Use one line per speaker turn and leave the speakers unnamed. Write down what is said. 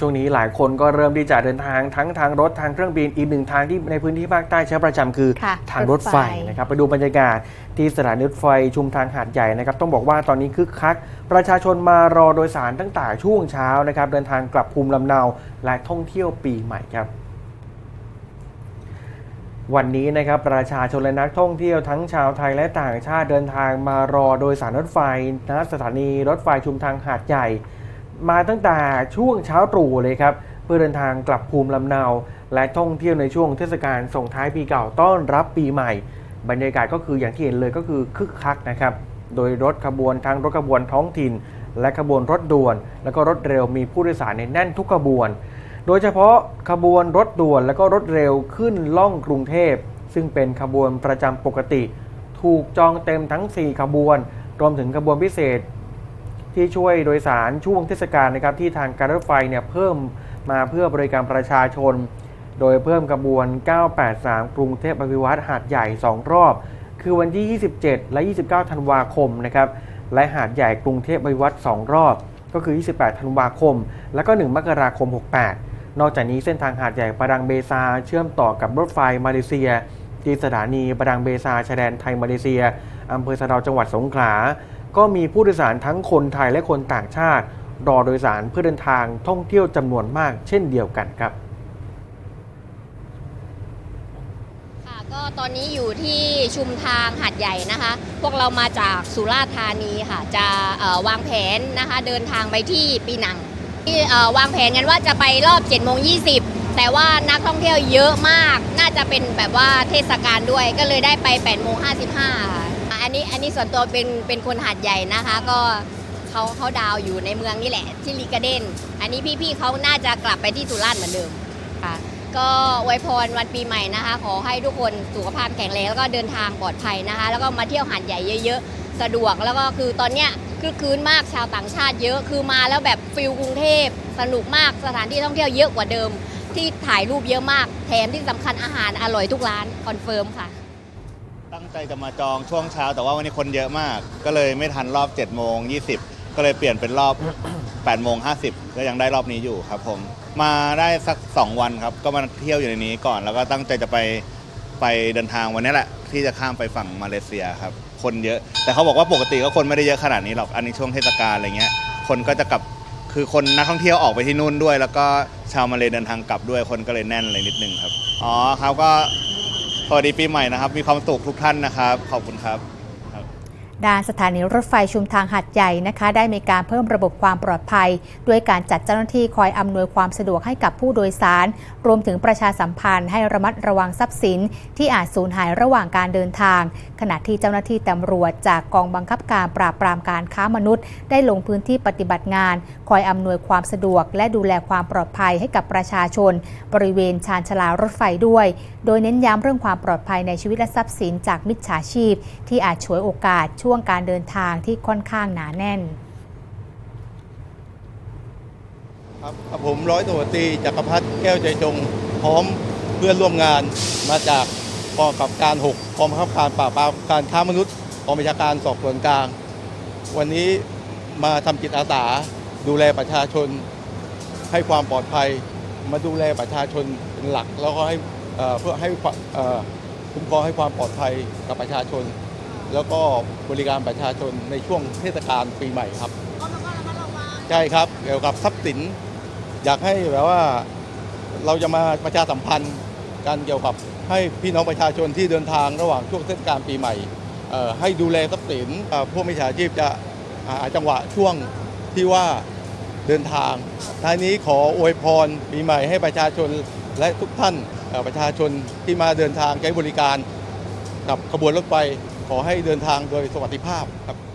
ช่วงนี้หลายคนก็เริ่มที่จะเดินทางทั้งทางรถทางเครื่องบินอีกหนึ่งทางที่ในพื้นที่ภาคใต้ใช้ประจำคือ
ค่ะ
ทางรถไฟ
รถไฟ
นะครับไปดูบรรยากาศที่สถานีรถไฟชุมทางหาดใหญ่นะครับต้องบอกว่าตอนนี้คึกคัก ประชาชนมารอโดยสารตั้งแต่ช่วงเช้านะครับเดินทางกลับภูมิลำเนาและท่องเที่ยวปีใหม่ครับ วันนี้นะครับประชาชนและนักท่องเที่ยวทั้งชาวไทยและต่างชาติเดินทางมารอโดยสารรถไฟณสถานีรถไฟชุมทางหาดใหญ่ มาตั้งแต่ช่วงเช้าตรู่เลยครับ เพื่อเดินทางกลับภูมิลำเนา และท่องเที่ยวในช่วงเทศกาลส่งท้ายปีเก่าต้อนรับปีใหม่ บรรยากาศก็คืออย่างที่เห็นเลยก็คือคึกคักนะครับ โดยรถขบวนทั้งรถขบวนท้องถิ่น และขบวนรถด่วน แล้วก็รถเร็วมีผู้โดยสารในแน่นทุกขบวน โดยเฉพาะขบวนรถด่วนและก็รถเร็วขึ้นล่องกรุงเทพ ซึ่งเป็นขบวนประจำปกติ ถูกจองเต็มทั้ง 4 ขบวน รวมถึงขบวนพิเศษ ที่ช่วยโดยสารช่วงเทศกาลนะครับที่ทางการรถไฟเนี่ยเพิ่มมาเพื่อบริการประชาชน โดยเพิ่มขบวน 983 กรุงเทพอภิวัตหาดใหญ่ 2 รอบ คือวันที่ 27 และ 29 ธันวาคมนะครับและหาดใหญ่กรุงเทพอภิวัต2รอบ ก็คือ 28 ธันวาคม และก็ 1 มกราคม 68 นอกจากนี้เส้นทางหาดใหญ่ประดังเบซา เชื่อมต่อกับรถไฟมาเลเซียที่สถานีประดังเบซาชายแดนไทยมาเลเซียอำเภอสะดาจังหวัดสงขลา ก็มีผู้โดยสารทั้งคนไทยและคนต่างชาติ รอโดยสารเพื่อเดินทางท่องเที่ยวจำนวนมากเช่นเดียวกันครับ
ค่ะก็ตอนนี้อยู่ที่ชุมทางหาดใหญ่นะคะ พวกเรามาจากสุราษฎร์ธานีค่ะ จะเอ่อวางแผนนะคะ เดินทางไปที่ปีหนังที่เอ่อวางแผนกันว่าจะไปรอบ7จ็ดโมงยีแต่ว่านักท่องเที่ยวเยอะมาก น่าจะเป็นแบบว่าเทศกาลด้วยก็เลยได้ไป8ปดโมงห้าสิบห้า อันนี้อันนี้ส่วนตัวเป็นเป็นคนหาดใหญ่นะคะ ก็เขาเขาดาวอยู่ในเมืองนี่แหละ ที่ลีกาเดน อันนี้พี่ๆเขาน่าจะกลับไปที่สุราษฎร์เหมือนเดิมค่ะ ก็อวยพรวันปีใหม่นะคะ ขอให้ทุกคนสุขภาพแข็งแรงแล้วก็เดินทางปลอดภัยนะคะ แล้วก็มาเที่ยวหาดใหญ่เยอะๆ สะดวกแล้วก็คือตอนเนี้ยคือคืนมากชาวต่างชาติเยอะคือมาแล้วแบบฟิลกรุงเทพสนุกมากสถานที่ท่องเที่ยวเยอะกว่าเดิม ที่ถ่ายรูปเยอะมากแถมที่สำคัญอาหารอร่อยทุกร้านคอนเฟิร์มค่ะ
ตั้งใจจะมาจองช่วงเช้า แต่ว่าวันนี้คนเยอะมาก ก็เลยไม่ทันรอบ7โมง20ก็เลยเปลี่ยนเป็นรอบ8โมง50ก็ยังได้รอบนี้อยู่ครับผมมาได้สัก 2 วันครับ ก็มาเที่ยวอยู่ในนี้ก่อน แล้วก็ตั้งใจจะไปไปเดินทางวันนี้แหละ ที่จะข้ามไปฝั่งมาเลเซียครับ คนเยอะ แต่เขาบอกว่าปกติก็คนไม่ได้เยอะขนาดนี้หรอกอันนี้ช่วงเทศกาลอะไรเงี้ยคนก็จะกลับคือคนนักท่องเที่ยวออกไปที่นู่นด้วย แล้วก็ชาวมาเลเดินทางกลับด้วยคนก็เลยแน่นเลยนิดนึงครับอ๋อครับก็ สวัสดีปีใหม่นะครับ มีความสุขทุกท่านนะครับ ขอบคุณครับ
ด้านสถานีรถไฟชุมทางหัดใหญ่นะคะ ได้มีการเพิ่มระบบความปลอดภัย ด้วยการจัดเจ้าหน้าที่คอยอำนวยความสะดวกให้กับผู้โดยสาร รวมถึงประชาสัมพันธ์ให้ระมัดระวังทรัพย์สิน ที่อาจสูญหายระหว่างการเดินทาง ขณะที่เจ้าหน้าที่ตำรวจจากกองบังคับการปราบปรามการค้ามนุษย์ ได้ลงพื้นที่ปฏิบัติงาน คอยอำนวยความสะดวก และดูแลความปลอดภัยให้กับประชาชน บริเวณชานชลารถไฟด้วย โดยเน้นย้ำเรื่องความปลอดภัยในชีวิตและทรัพย์สินจากมิจฉาชีพ ที่อาจฉวยโอกาสช่ววงการเดินทางที่ค่อนข้างหนาแน่น
ครับผมร้อยตำรวจตรีจักรพัฒน์แก้วใจจง พร้อมเพื่อนร่วมงานมาจากกองกับการ 6กองบังคับการปราบปรามการค้ามนุษย์กองบัญชาการสอบสวนกลาง วันนี้มาทำจิตอาสาดูแลประชาชน ให้ความปลอดภัย มาดูแลประชาชนเป็นหลัก แล้วก็ให้เพื่อให้คุ้มครองให้ความปลอดภัยกับประชาชน แล้วก็บริการประชาชนในช่วงเทศกาลปีใหม่ครับใช่ครับเกี่ยวกับทรัพย์สิน อยากให้แบบว่าเราจะมาประชาสัมพันธ์กันเกี่ยวกับให้พี่น้องประชาชนที่เดินทางระหว่างช่วงเทศกาลปีใหม่เอ่อให้ดูแลทรัพย์สินเอ่อพวกมิจฉาชีพจะหาจังหวะช่วงที่ว่าเดินทางท้ายนี้ขออวยพรปีใหม่ให้ประชาชนและทุกท่านเอ่อประชาชนที่มาเดินทางใช้บริการกับขบวนรถไฟ ขอให้เดินทางโดยสวัสดิภาพครับ